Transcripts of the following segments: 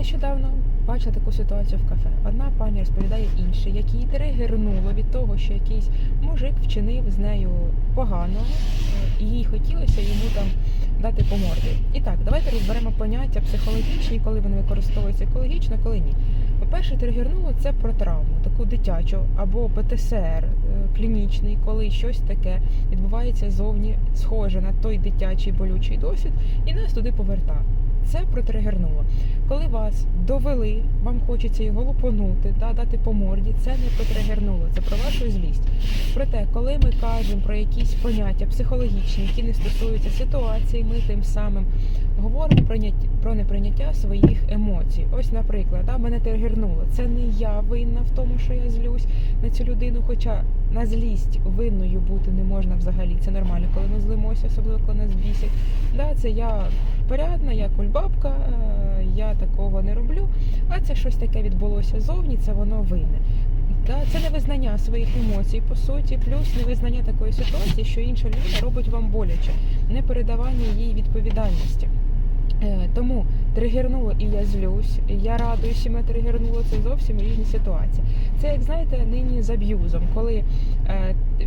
Нещодавно бачила таку ситуацію в кафе. Одна пані розповідає іншій, як її тригернуло від того, що якийсь мужик вчинив з нею погано, і їй хотілося йому там дати по морді. І так, давайте розберемо поняття психологічні, коли вони використовуються екологічно, коли ні. По-перше, тригернуло це про травму, таку дитячу або ПТСР е, клінічний, коли щось таке відбувається зовні, схоже на той дитячий болючий досвід, і нас туди поверта. Це протригернуло. Коли вас довели, вам хочеться його лупонути, да, дати по морді, це не протригернуло, це про вашу злість. Проте, коли ми кажемо про якісь поняття психологічні, які не стосуються ситуації, ми тим самим говоримо про про неприйняття своїх емоцій. Ось, наприклад, да, мене тригернуло. Це не я винна в тому, що я злюсь на цю людину, хоча на злість винною бути не можна взагалі. Це нормально, коли ми злимося, особливо коли нас бісять. Да, це я порядна, я кульбабка, е, я такого не роблю. А це щось таке відбулося зовні, це воно винне. Це не визнання своїх емоцій, по суті, плюс не визнання такої ситуації, що інша людина робить вам боляче, не передавання їй відповідальності. Е, Тому тригернуло і я злюсь, я радуюсь, і мене тригернуло, це зовсім різні ситуації. Це як знаєте, нині з аб'юзом, коли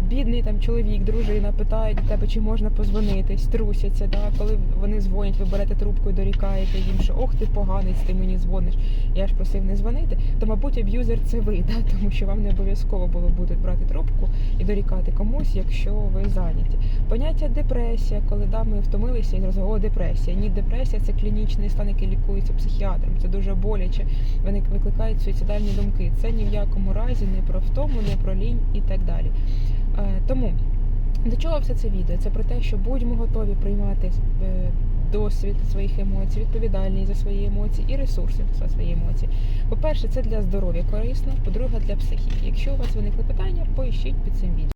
бідний там чоловік, дружина питають до тебе, чи можна позвонити, трусяться, да, коли вони дзвонять, ви берете трубку і дорікаєте їм, що ох ти поганець, ти мені дзвониш. Я ж просив не дзвонити. То, мабуть, аб'юзер це ви, да, тому що вам не обов'язково було буде брати трубку і дорікати комусь, якщо ви зайняті. Поняття депресія, коли да, ми втомилися і зразу депресія. Ні, депресія це клінічний стан, який лікується психіатром. Це дуже боляче. Вони викликають суїцидальні думки. Це ні в якому разі не про втому, не про лінь і так далі. Е, Тому до чого все це відео? Це про те, що будьмо готові приймати е, досвід своїх емоцій, відповідальність за свої емоції і ресурси за свої емоції. По-перше, це для здоров'я корисно, по-друге, для психіки. Якщо у вас виникли питання, поїщіть під цим відео.